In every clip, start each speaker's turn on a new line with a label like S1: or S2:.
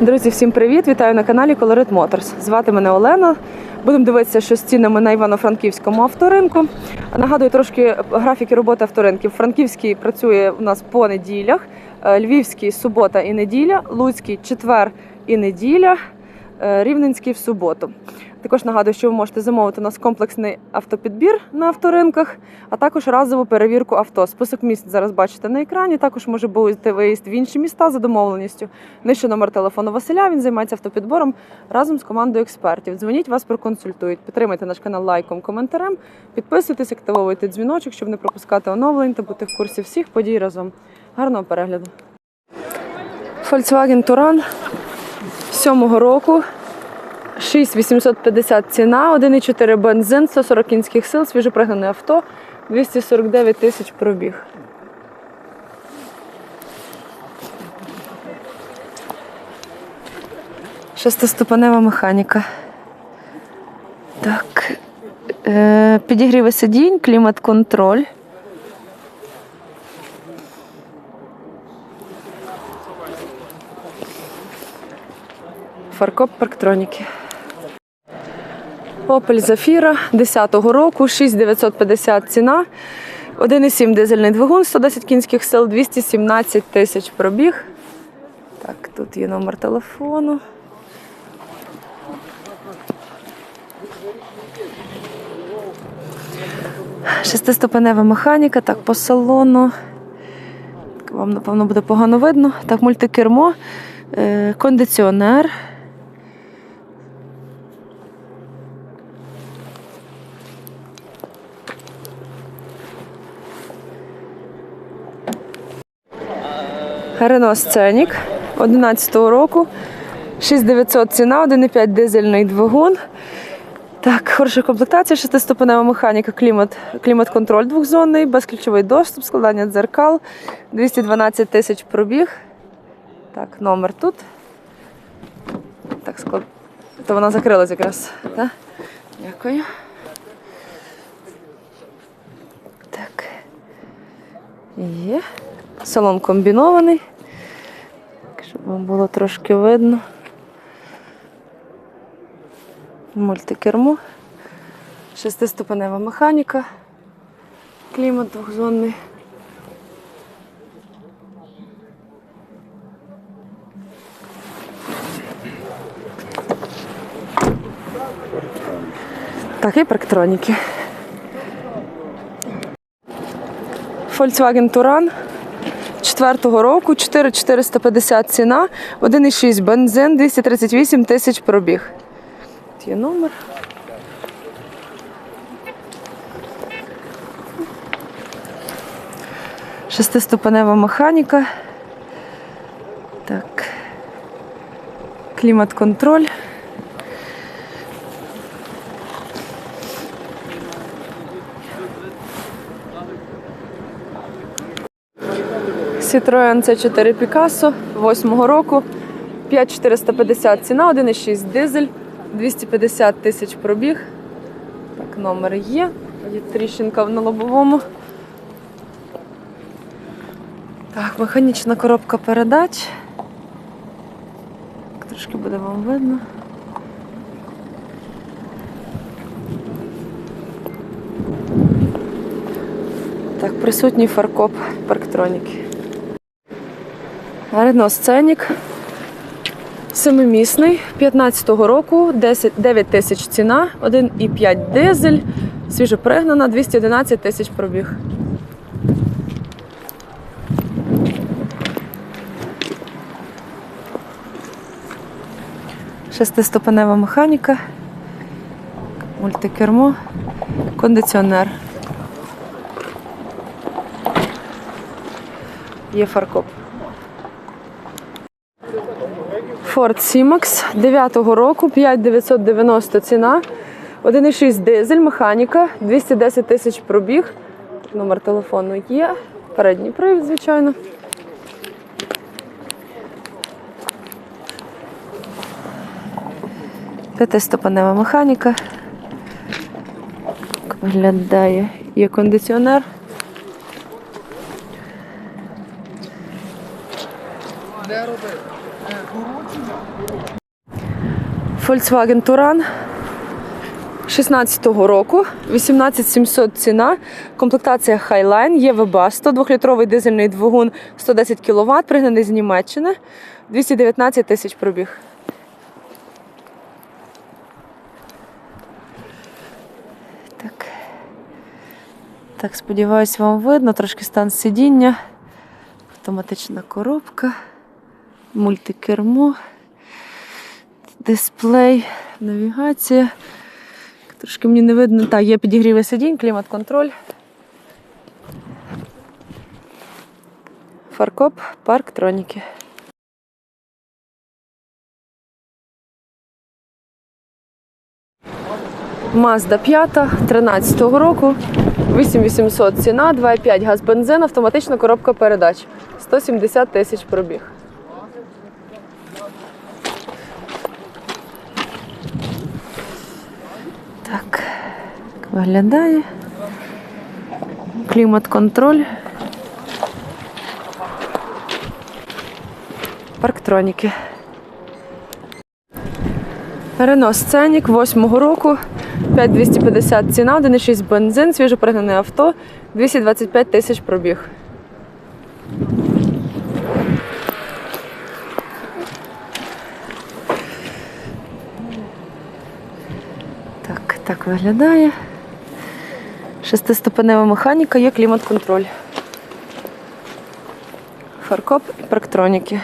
S1: Друзі, всім привіт! Вітаю на каналі Colorit Motors. Звати мене Олена. Будемо дивитися, що з цінами на Івано-Франківському авторинку. Нагадую трошки графіки роботи авторинків. Франківський працює у нас по неділях, е, Львівський субота і неділя, Луцький четвер і неділя, е, Рівненський в суботу. Також нагадую, що ви можете замовити у нас комплексний автопідбір на авторинках, а також разову перевірку авто. Список міст зараз бачите на екрані. Також може бути виїзд в інші міста за домовленістю. Нижче номер телефону Василя. Він займається автопідбором разом з командою експертів. Дзвоніть, вас проконсультують. Підтримайте наш канал лайком, коментарем. Підписуйтесь, активовуйте дзвіночок, щоб не пропускати оновлень та бути в курсі всіх подій разом. Гарного перегляду. Volkswagen Touran сьомого року. 6850 ціна, 1,4 бензин, 140 кінських сил, свіжопригнане авто, 249 тисяч пробіг. Шестиступенева механіка. Так. Е, підігріви сидінь, клімат-контроль. Фаркоп парктроніки. Opel Zafira 10-го року, 6950 ціна. 1,7 дизельний двигун, 110 кінських сил, 217 тисяч пробіг. Так, тут є номер телефону. Шестиступенева механіка, так, по салону. Вам, напевно, буде погано видно. Так, мультикермо, е, кондиціонер. Рено Сценік 11-го року. 6900 ціна, 1,5 дизельний двигун. Так, хороша комплектація, шестиступенева механіка, клімат, клімат-контроль двохзонний, безключовий доступ, складання дзеркал, 212 тисяч пробіг. Так, номер тут. Так, склад... То вона закрилась якраз. Так? Дякую. Так. Є. Салон комбінований. Щоб вам було трошки видно. Мультикермо. Шестиступенева механіка. Клімат двохзонний. Так, і парктроніки. Volkswagen Touran 4-го року, 4450 ціна, 1,6 бензин, 238 тисяч пробіг. Тут є номер. Шестиступенева механіка. Так. Клімат-контроль. Citroen C4 Picasso 8-го року. 5450 ціна, 1,6 дизель, 250 тисяч пробіг. Так, номер є. Є тріщинка на лобовому. Так, механічна коробка передач. Так, Трошки буде вам видно. Так, присутній фаркоп парктроніки. Рено Сценік. Семимісний, 15-го року, 10, 9 тисяч ціна, 1,5 дизель, свіжопригнана, 211 тисяч пробіг. Шестиступенева механіка, мультикермо, кондиціонер. Є фаркоп. Ford C-Max 9-го року, 5990 ціна, 1,6 дизель, механіка, 210 тисяч пробіг. Номер телефону є. Передній привід, звичайно. П'ятиступенева механіка. Виглядає. Є кондиціонер. Volkswagen Touran 16-го року, 18700 ціна, комплектація Highline, є Webasto, 2-літровий дизельний двигун 110 кВт, пригнаний з Німеччини, 219 тисяч пробіг. Так. Так, сподіваюсь, вам видно, трошки стан сидіння, автоматична коробка, мультикермо, дисплей, навігація. Трошки мені не видно. Так, є підігріви сидінь, клімат-контроль. Фаркоп, парк, троніки. Mazda 5 13-го року. 8800 ціна, 2,5 газ бензин, автоматична коробка передач. 170 тисяч пробіг. Так, так виглядає. Клімат-контроль. Парктроніки. Рено Сценік 8-го року. 5250 ціна, 1,6 бензин, свіжопригнане авто, 225 тисяч пробіг. Так, так виглядає. Шестиступенева механіка, є клімат-контроль. Фаркоп і парктроніки.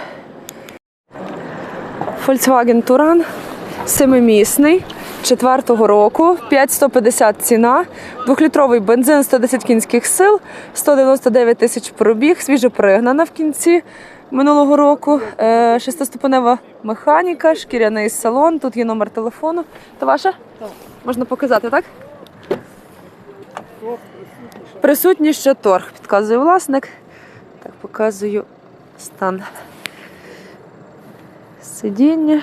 S1: Volkswagen Touran семимісний. Четвертого року 5150 ціна, двохлітровий бензин 110 кінських сил, 199 тисяч пробіг, свіжопригнана в кінці минулого року. Е, Шестиступенева механіка, шкіряний салон. Тут є номер телефону. То ваша? Можна показати, так? Присутній ще торг, підказує власник. Так, показую стан сидіння.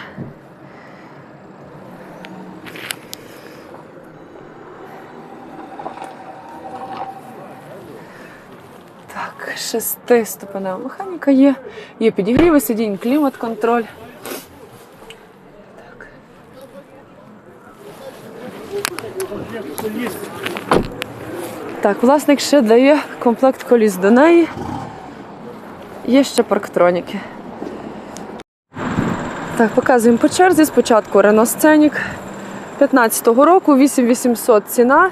S1: Так, шестиступенева механіка є. Є підігріви сидінь, клімат-контроль. Так, власник ще дає комплект коліс до неї. Є ще парктроніки. Так, показуємо по черзі. Спочатку Renault Scenic 15-го року, 8800 ціна,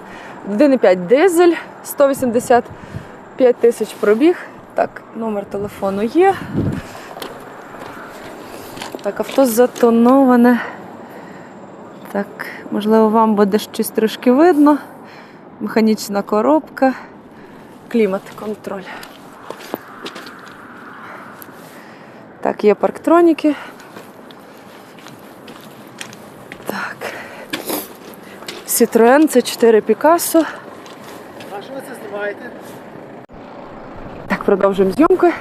S1: 1,5 дизель, 185 тисяч пробіг. Так, номер телефону є. Так, авто затоноване. Так, можливо, вам буде щось трошки видно. Механічна коробка, клімат-контроль. Так, є парктроніки. Так. Citroen це 4 Picasso.
S2: А що ви це знімаєте?
S1: Так, продовжуємо зйомки.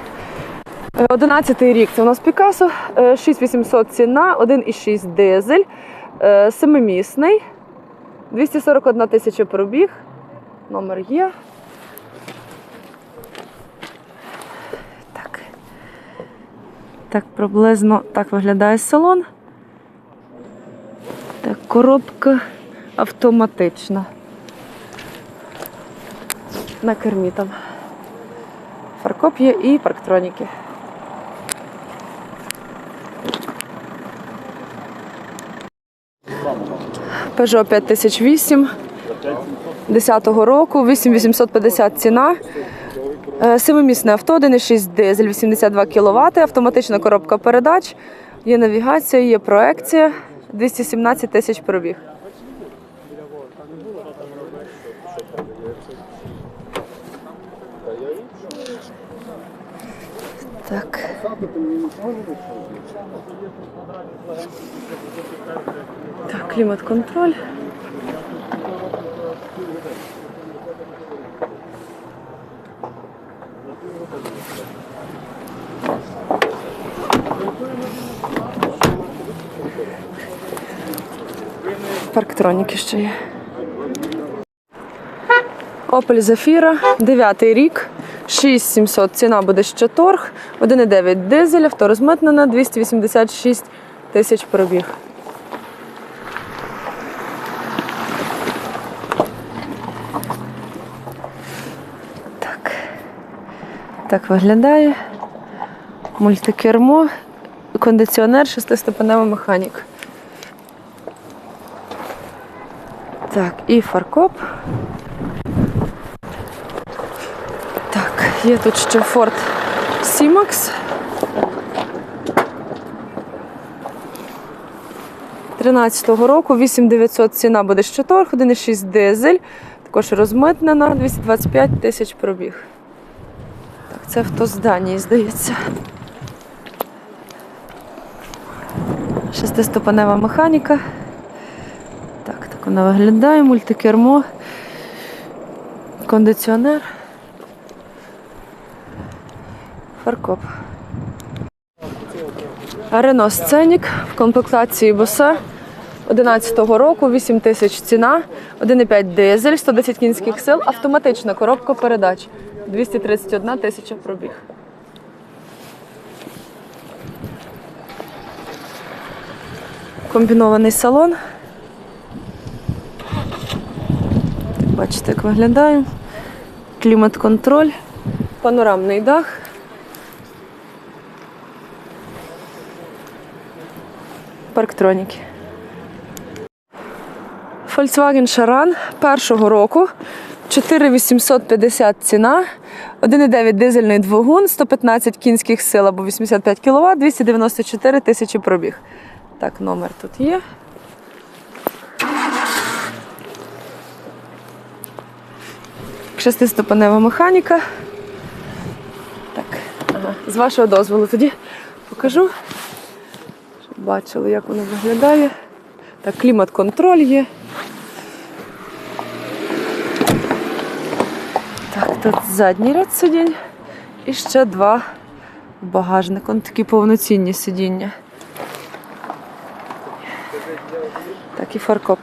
S1: 11 рік це у нас Picasso, е, 6800 ціна, 1,6 дизель, е, семимісний, 241 тисяча пробіг. Номер є. Так. Так, приблизно так виглядає салон. Так, коробка автоматична. На кермі там. Фаркоп і парктроніки. Peugeot 5008 10-го року, 8850 ціна. Е, Семимісне авто, 1,6 дизель, 82 кВт, автоматична коробка передач, є навігація, є проекція, 217 тисяч пробіг. Так. Так, клімат-контроль. Парктроніки ще є. Opel Zafira, 9 рік, 6700 ціна буде ще торг, 1,9 дизель, авто розмитнена, 286 тисяч пробіг. Так виглядає. Мультикермо, кондиціонер, шестиступенева механік. Так, і фаркоп. Так, є тут ще Ford Сімакс. 13-го року 8900 ціна буде з торг, 1,6 дизель, також розмитнена, 225 тисяч пробіг. Це в Тозданії, здається. Шестиступенева механіка. Так, так вона виглядає, мультикермо, кондиціонер. Фаркоп. Рено Сценік в комплектації Босе 11-го року, 8 тисяч ціна, 1,5 дизель, 110 кінських сил, автоматична коробка передач, 231 тисяча пробіг. Комбінований салон. Бачите, як виглядає. Клімат-контроль, панорамний дах. Парктроніки. Volkswagen Charan першого року 4850 ціна, 1,9 дизельний двигун, 115 кінських сил або 85 кВт, 294 тисячі пробіг. Так, номер тут є. Шестиступенева механіка. Так, ага. з вашого дозволу тоді покажу. Щоб бачили, як воно виглядає. Так, клімат-контроль є. Так, тут задній ряд сидінь і ще два в багажнику. Ну, Такі повноцінні сидіння. Так, і фаркоп.